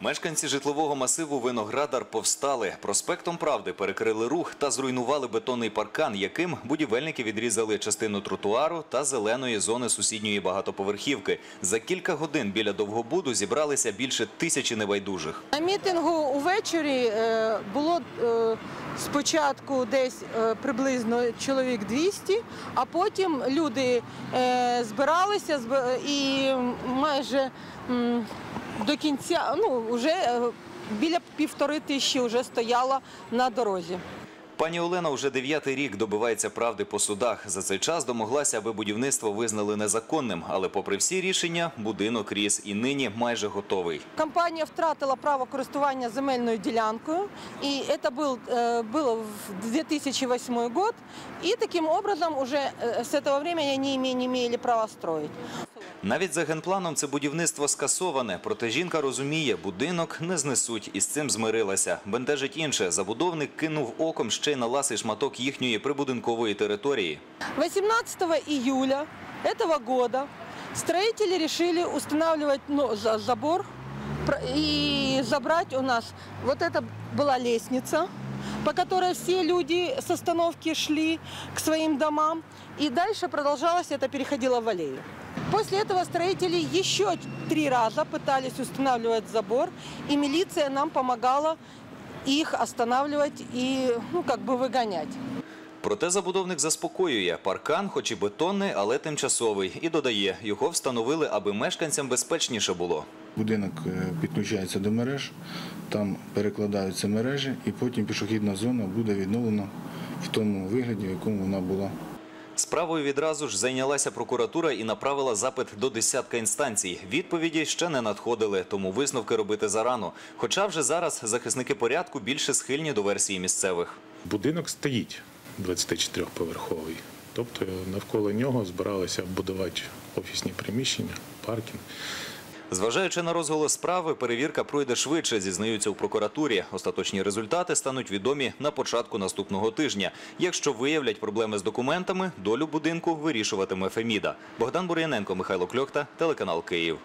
Мешканці житлового масиву Виноградар повстали. Проспектом Правди перекрили рух та зруйнували бетонний паркан, яким будівельники відрізали частину тротуару та зеленої зони сусідньої багатоповерхівки. За кілька годин біля Довгобуду зібралися більше тисячі небайдужих. На мітингу увечері е, було е, спочатку десь е, приблизно чоловік 200, а потім люди збиралися зб- і майже до кінця, ну вже е, біля півтори тисячі вже стояло на дорозі. Пані Олена вже дев'ятий рік добивається правди по судах. За цей час домоглася, аби будівництво визнали незаконним. Але попри всі рішення, будинок ріс і нині майже готовий. Компанія втратила право користування земельною ділянкою, і це був, е, було в 2008 год. І таким образом уже е, з цього времени вони не, не права строить. Навіть за генпланом це будівництво скасоване. Проте жінка розуміє, будинок не знесуть і з цим змирилася. Бентежить інше. Забудовник кинув оком ще й на ласий шматок їхньої прибудинкової території. 18 июля этого года строители решили устанавливать ну, за- забор про- и забрать у нас. Вот это была лестница, по которой все люди с остановки шли к своим домам. И дальше продолжалось, это переходило в аллею. После этого строители еще три раза пытались устанавливать забор, и милиция нам помогала их останавливать и ну, как бы выгонять. Проте забудовник заспокоює паркан, хоч і бетонний, але тимчасовий, і додає, його встановили, аби мешканцям безпечніше було. Будинок е, підключається до мереж, там перекладаються мережі, і потім пішохідна зона буде відновлена в тому вигляді, в якому вона була. Справою відразу ж зайнялася прокуратура і направила запит до десятка інстанцій. Відповіді ще не надходили, тому висновки робити зарано. Хоча вже зараз захисники порядку більше схильні до версії місцевих. Будинок стоїть 24-поверховий. Тобто навколо нього збиралися будувати офісні приміщення, паркінг. Зважаючи на розголос справи, перевірка пройде швидше, зізнаються у прокуратурі. Остаточні результати стануть відомі на початку наступного тижня. Якщо виявлять проблеми з документами, долю будинку вирішуватиме Феміда. Богдан Бур'яненко, Михайло Кльохта, телеканал Київ.